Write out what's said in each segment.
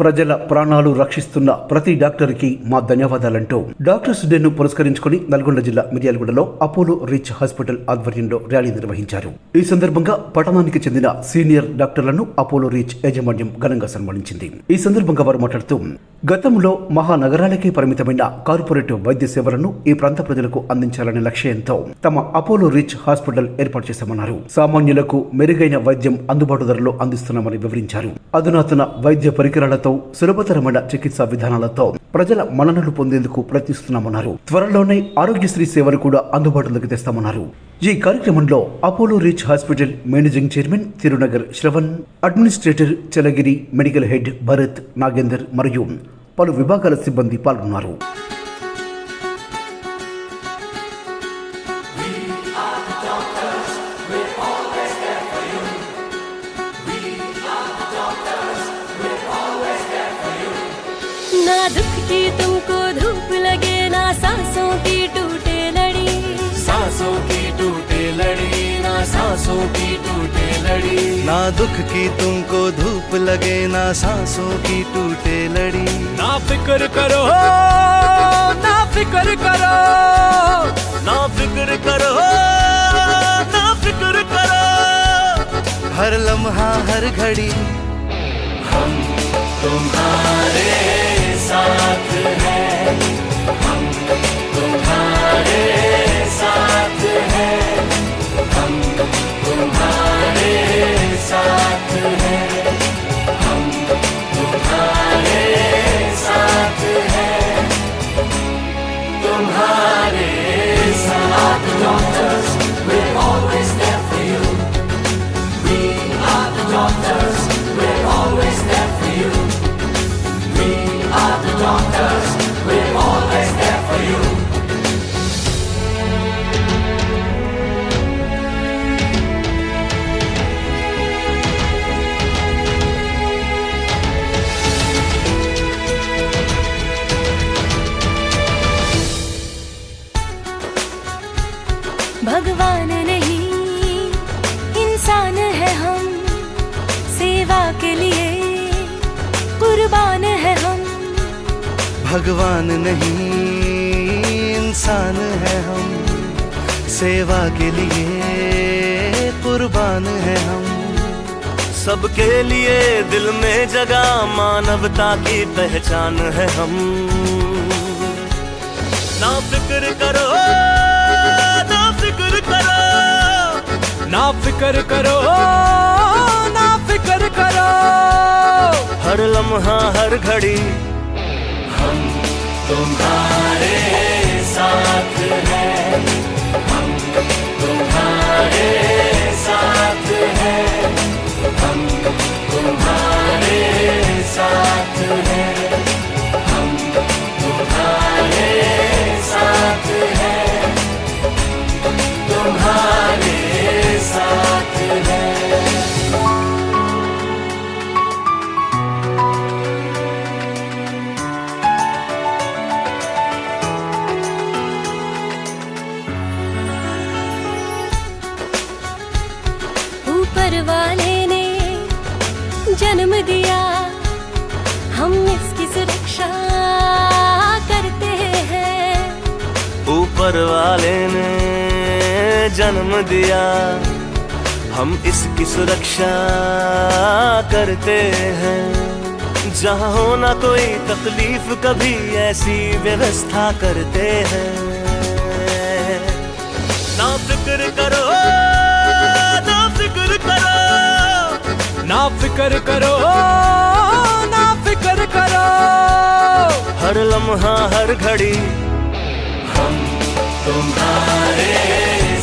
ప్రజల ప్రాణాలు రక్షిస్తున్న ప్రతి డాక్టర్కి మా ధన్యవాదాలంటూ డాక్టర్స్ డేను పురస్కరించుకుని నల్గొండ జిల్లా మిర్యాలగూడలో అపోలో రిచ్ హాస్పిటల్ ఆధ్వర్యంలో ర్యాలీ నిర్వహించారు. ఈ సందర్భంగా పట్టణానికి చెందిన సీనియర్ డాక్టర్లను అపోలో రిచ్ యాజమాన్యం ఘనంగా సన్మానించింది. ఈ సందర్భంగా వారు మాట్లాడుతూ గతంలో మహానగరాలకే పరిమితమైన కార్పొరేట్ వైద్య సేవలను ఈ ప్రాంత ప్రజలకు అందించాలనే లక్ష్యంతో తమ అపోలో రిచ్ హాస్పిటల్ ఏర్పాటు చేశామన్నారు. సామాన్యులకు మెరుగైన వైద్యం అందుబాటు ధరలో అందిస్తున్నామని వివరించారు. అధునాతన వైద్య పరికరాలతో సులభతరమైన చికిత్సా విధానాలతో ప్రజల మన్ననలు పొందేందుకు ప్రయత్నిస్తున్నామన్నారు. త్వరలోనే ఆరోగ్యశ్రీ సేవలు కూడా అందుబాటులోకి తెస్తామన్నారు. ఈ కార్యక్రమంలో Apollo Reach hospital managing chairman Tirunagar Shravan administrator Chalagiri medical head Bharat Nagender మరియు పలు విభాగాల సిబ్బంది పాల్గొన్నారు. ना दुख की तुमको धूप लगे ना सांसों की टूटे लड़ी। सांसों की टूटे लड़ी ना सांसों की टूटे लड़ी। ना दुख की तुमको धूप लगे ना सांसों की टूटे लड़ी। ना फ़िक्र करो ना फ़िक्र करो ना फ़िक्र करो ना फ़िक्र करो। हर लम्हा हर घड़ी हम तुम्हारे है। हम तुम्हारे साथ भगवान नहीं, इंसान है हम, सेवा के लिए कुर्बान है हम। भगवान नहीं, इंसान है हम, सेवा के लिए कुर्बान है हम। सबके लिए दिल में जगह मानवता की पहचान है हम। ना फ़िक्र करो। ना फिकर करो ना फिकर करो। हर लम्हा हर घड़ी। हम तुम्हारे दिया। हम इसकी सुरक्षा करते हैं। ऊपर वाले ने जन्म दिया। हम इसकी सुरक्षा करते हैं। जहाँ हो ना कोई तकलीफ़, कभी ऐसी व्यवस्था करते हैं। ना फ़िक्र करो, ना फ़िक्र करो। ना फ़िक्र करो ना फ़िक्र करो। हर लम्हा हर घड़ी। हम तुम्हारे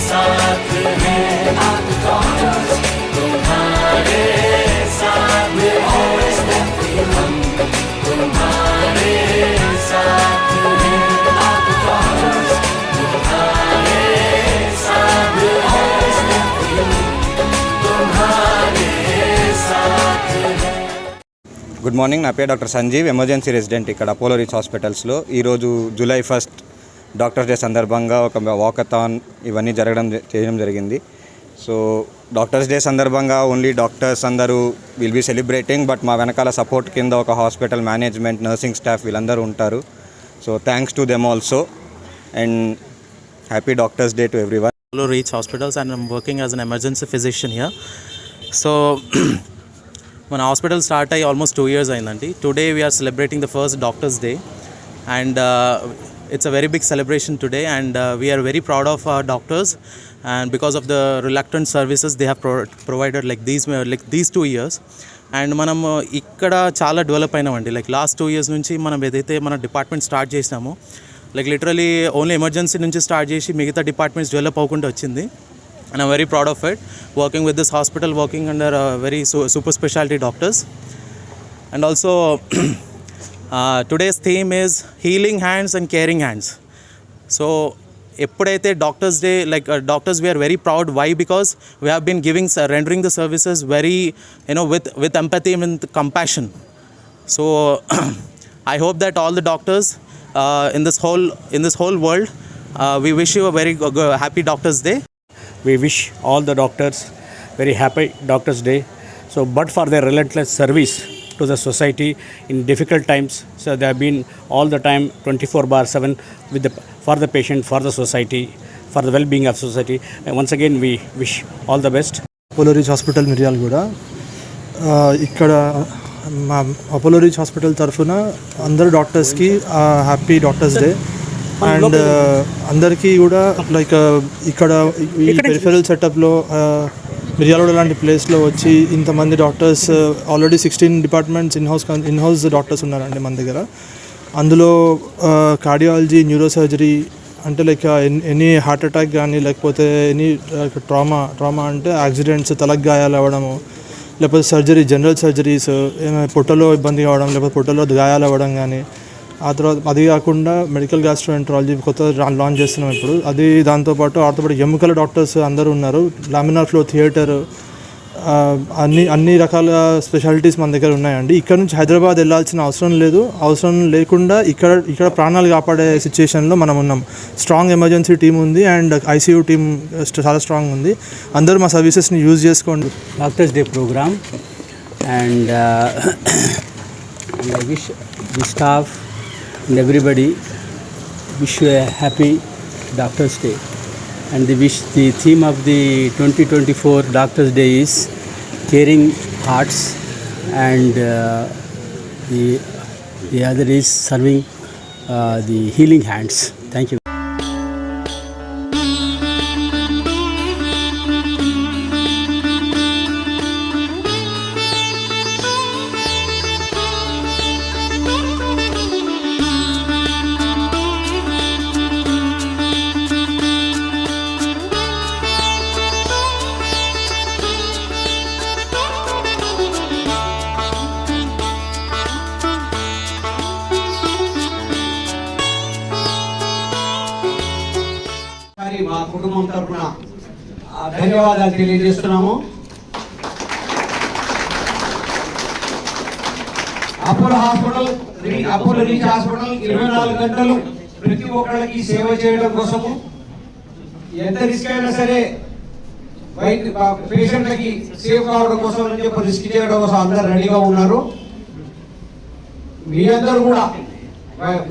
साथ हैं గుడ్ మార్నింగ్. నా పేరు డాక్టర్ సంజీవ్ ఎమర్జెన్సీ రెసిడెంట్ ఇక్కడ అపోలో రీచ్ హాస్పిటల్స్లో. ఈరోజు జూలై ఫస్ట్ డాక్టర్స్ డే సందర్భంగా ఒక వాకథాన్ ఇవన్నీ జరగడం చేయడం జరిగింది. సో డాక్టర్స్ డే సందర్భంగా ఓన్లీ డాక్టర్స్ అందరూ విల్ బీ సెలబ్రేటింగ్ బట్ మా వెనకాల సపోర్ట్ కింద ఒక హాస్పిటల్ మేనేజ్మెంట్ నర్సింగ్ స్టాఫ్ వీళ్ళందరూ ఉంటారు. So thanks to them also. And happy doctors day to everyone Reach hospitals and and I'm working as an emergency physician. మన hospital start అయ్యి almost two years అయిందండి. Today we are celebrating the first doctors day and it's a very big celebration today and we are very proud of our doctors and because of the reluctant services they have provided like these like these two years and మనం ఇక్కడ చాలా develop అయినామండి. Like last two years నుంచి మనం ఏదైతే మన department start చేసినామో like literally only emergency నుంచి స్టార్ట్ చేసి మిగతా డిపార్ట్మెంట్స్ డెవలప్ అవ్వకుండా వచ్చింది. And I'm very proud of it working with this hospital working under very super speciality doctors and also today's theme is healing hands and caring hands so ఎప్పుడైతే doctors day like doctors we are very proud why because we have been giving rendering the services very you know with with empathy with compassion so i hope that all the doctors uh, in this whole in this whole world uh, we wish you a very go- we wish all the doctors very happy doctors day so but for their relentless service to the society in difficult times so they have been all the time 24 bar 7 with the for the patient for the society for the well-being of society and once again we wish all the best Apollo Reach hospital Miryalaguda ఇక్కడ మా Apollo Reach hospital తరఫున అందరు డాక్టర్స్కి happy doctors day and అందరికీ కూడా like ఇక్కడ ఈ peripheral సెటప్లో Miryalaguda లాంటి ప్లేస్లో వచ్చి ఇంతమంది doctors already sixteen departments in house in house doctors ఉన్నారండి మన దగ్గర. అందులో కార్డియాలజీ న్యూరో సర్జరీ అంటే లైక్ ఎనీ హార్ట్ అటాక్ కానీ లేకపోతే ఎనీ ట్రామా ట్రామా అంటే యాక్సిడెంట్స్ తలకు గాయాలు అవ్వడము లేకపోతే సర్జరీ జనరల్ సర్జరీస్ ఏమైనా పొట్టలో ఇబ్బంది కావడం లేకపోతే పొట్టలో గాయాలు అవ్వడం కానీ ఆ తర్వాత అది కాకుండా మెడికల్ గ్యాస్ట్రోఎంట్రాలజీ కొత్త లాంచ్ చేస్తున్నాం ఇప్పుడు. అది దాంతోపాటు ఆర్థోపెడిక్ ఎముకల డాక్టర్స్ అందరూ ఉన్నారు. లామినార్ ఫ్లో థియేటర్ అన్ని అన్ని రకాల స్పెషాలిటీస్ మన దగ్గర ఉన్నాయండి. ఇక్కడ నుంచి హైదరాబాద్ వెళ్ళాల్సిన అవసరం లేదు. అవసరం లేకుండా ఇక్కడ ఇక్కడ ప్రాణాలు కాపాడే సిచ్యుయేషన్లో మనం ఉన్నాం. స్ట్రాంగ్ ఎమర్జెన్సీ టీం ఉంది అండ్ ఐసీయూ టీం చాలా స్ట్రాంగ్ ఉంది. అందరూ మా సర్వీసెస్ని యూజ్ చేసుకోండి. Doctors day program and uh, and and everybody wish you a happy doctors day. And the wish the theme of the 2024 doctors day is caring hearts and uh, the the other is serving uh, the healing hands. Thank you కుటుంబం తరఫున ధన్యవాదాలు తెలియజేస్తున్నాము. Apollo hospital రీ- Apollo Reach hospital ఇరవై నాలుగు గంటలు ప్రతి ఒక్కరికి సేవ చేయడం కోసము ఎంత రిస్క్ అయినా సరే వైద్య పేషెంట్లకి సేవ్ కావడం కోసం అని చెప్పి రిస్క్ చేయడం కోసం అందరు రెడీగా ఉన్నారు. మీ అందరూ కూడా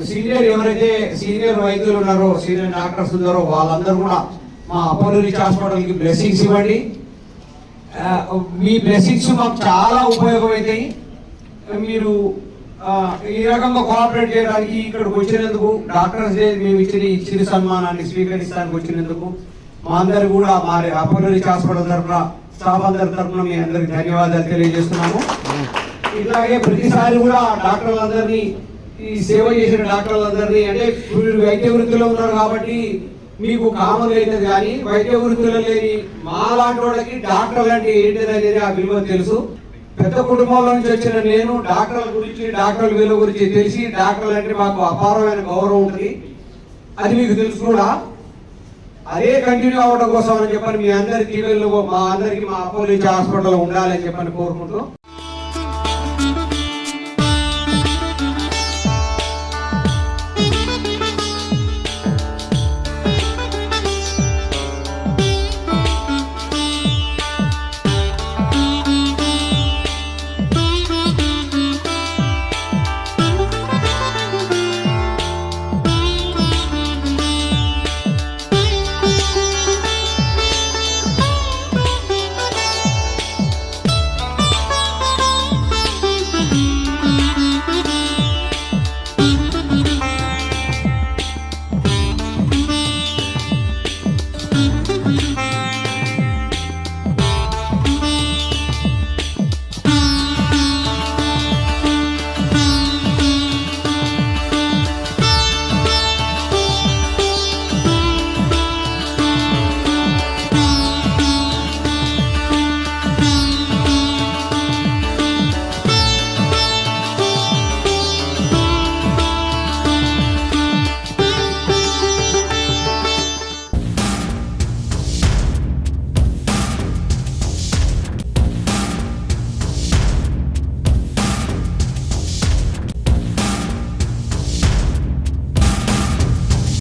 సీనియర్ ఎవరైతే సీనియర్ వైద్యులు ఉన్నారో సీనియర్ డాక్టర్స్ ఉన్నారో వాళ్ళందరూ కూడా మా అపోలో రీచ్ హాస్పిటల్కి బ్లెస్సింగ్స్ ఇవ్వండి. మీ బ్లెస్సింగ్స్ మాకు చాలా ఉపయోగమవుతాయి మీరు ఈ రకంగా కోఆపరేట్ చేయడానికి ఇక్కడికి వచ్చినందుకు డాక్టర్స్ డే మేము ఇచ్చిన ఇచ్చిన సన్మానాన్ని స్వీకరించడానికి వచ్చినందుకు మా అందరు కూడా మా అపోలో రీచ్ హాస్పిటల్ తరఫున స్టాఫ్ అందరి తరఫున మీ అందరికి ధన్యవాదాలు తెలియజేస్తున్నాము. ఇట్లాగే ప్రతిసారి కూడా డాక్టర్లందరినీ ఈ సేవ చేసిన డాక్టర్లందరినీ అంటే మీరు వైద్య వృత్తిలో ఉన్నారు కాబట్టి మీకు కామన్ అవుతుంది కానీ వైద్య వృత్తిలో లేని మా లాంటి వాళ్ళకి డాక్టర్లు అంటే ఏంటిది అనేది ఆ విలువ తెలుసు. పెద్ద కుటుంబంలో నుంచి వచ్చిన నేను డాక్టర్ల గురించి డాక్టర్ల విలువ గురించి తెలిసి డాక్టర్లు అంటే మాకు అపారమైన గౌరవం ఉంటుంది. అది మీకు తెలుసు కూడా. అదే కంటిన్యూ అవ్వడం కోసం అని చెప్పని మీ అందరి టీవీలో మా అందరికి మా అపోలో హాస్పిటల్లో ఉండాలని చెప్పని కోరుకుంటూ